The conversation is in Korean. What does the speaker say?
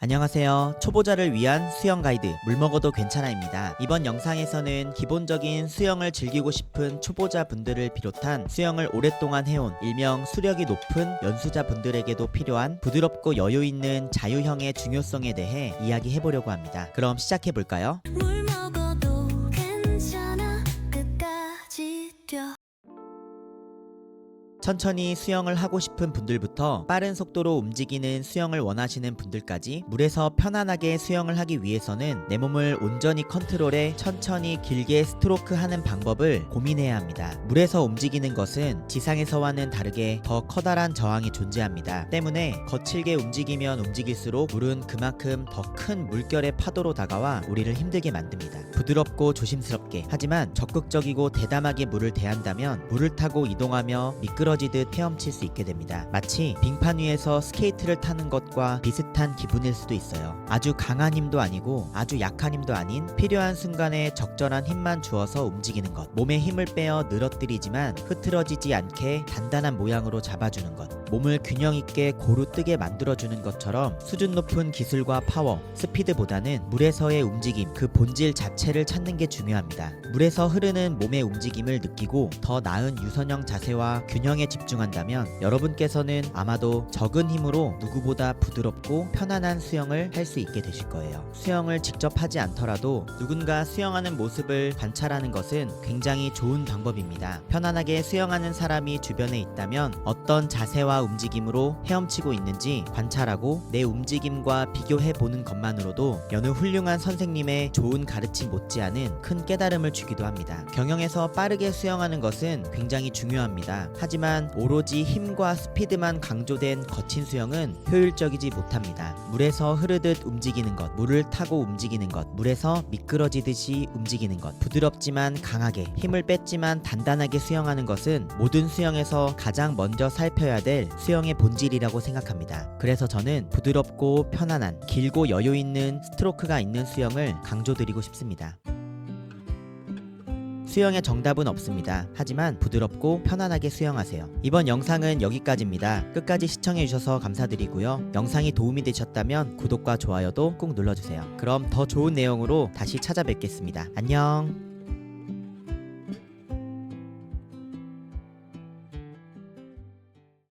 안녕하세요. 초보자를 위한 수영 가이드 물 먹어도 괜찮아입니다. 이번 영상에서는 기본적인 수영을 즐기고 싶은 초보자 분들을 비롯한 수영을 오랫동안 해온 일명 수력이 높은 연수자 분들에게도 필요한 부드럽고 여유 있는 자유형의 중요성에 대해 이야기해 보려고 합니다. 그럼 시작해 볼까요? 천천히 수영을 하고 싶은 분들부터 빠른 속도로 움직이는 수영을 원하시는 분들까지 물에서 편안하게 수영을 하기 위해서는 내 몸을 온전히 컨트롤해 천천히 길게 스트로크 하는 방법을 고민해야 합니다. 물에서 움직이는 것은 지상에서와는 다르게 더 커다란 저항이 존재합니다. 때문에 거칠게 움직이면 움직일수록 물은 그만큼 더 큰 물결의 파도로 다가와 우리를 힘들게 만듭니다. 부드럽고 조심스럽게 하지만 적극적이고 대담하게 물을 대한다면 물을 타고 이동하며 미끄러지 듯 헤엄칠 수 있게 됩니다. 마치 빙판 위에서 스케이트를 타는 것과 비슷한 기분일 수도 있어요. 아주 강한 힘도 아니고 아주 약한 힘도 아닌 필요한 순간에 적절한 힘만 주어서 움직이는 것. 몸에 힘을 빼어 늘어뜨리지만 흐트러지지 않게 단단한 모양으로 잡아주는 것. 몸을 균형 있게 고루 뜨게 만들어주는 것처럼 수준 높은 기술과 파워, 스피드보다는 물에서의 움직임, 그 본질 자체를 찾는 게 중요합니다. 물에서 흐르는 몸의 움직임을 느끼고 더 나은 유선형 자세와 균형에 집중한다면 여러분께서는 아마도 적은 힘으로 누구보다 부드럽고 편안한 수영을 할 수 있게 되실 거예요. 수영을 직접 하지 않더라도 누군가 수영하는 모습을 관찰하는 것은 굉장히 좋은 방법입니다. 편안하게 수영하는 사람이 주변에 있다면 어떤 자세와 움직임으로 헤엄치고 있는지 관찰하고 내 움직임과 비교해 보는 것만으로도 여느 훌륭한 선생님의 좋은 가르침 못지않은 큰 깨달음을 주기도 합니다. 경영에서 빠르게 수영하는 것은 굉장히 중요합니다. 하지만 오로지 힘과 스피드만 강조된 거친 수영은 효율적이지 못합니다. 물에서 흐르듯 움직이는 것, 물을 타고 움직이는 것, 물에서 미끄러지듯이 움직이는 것, 부드럽지만 강하게, 힘을 뺐지만 단단하게 수영하는 것은 모든 수영에서 가장 먼저 살펴야 될 수영의 본질이라고 생각합니다. 그래서 저는 부드럽고 편안한, 길고 여유 있는 스트로크가 있는 수영을 강조드리고 싶습니다. 수영의 정답은 없습니다. 하지만 부드럽고 편안하게 수영하세요. 이번 영상은 여기까지입니다. 끝까지 시청해주셔서 감사드리고요. 영상이 도움이 되셨다면 구독과 좋아요도 꼭 눌러주세요. 그럼 더 좋은 내용으로 다시 찾아뵙겠습니다. 안녕!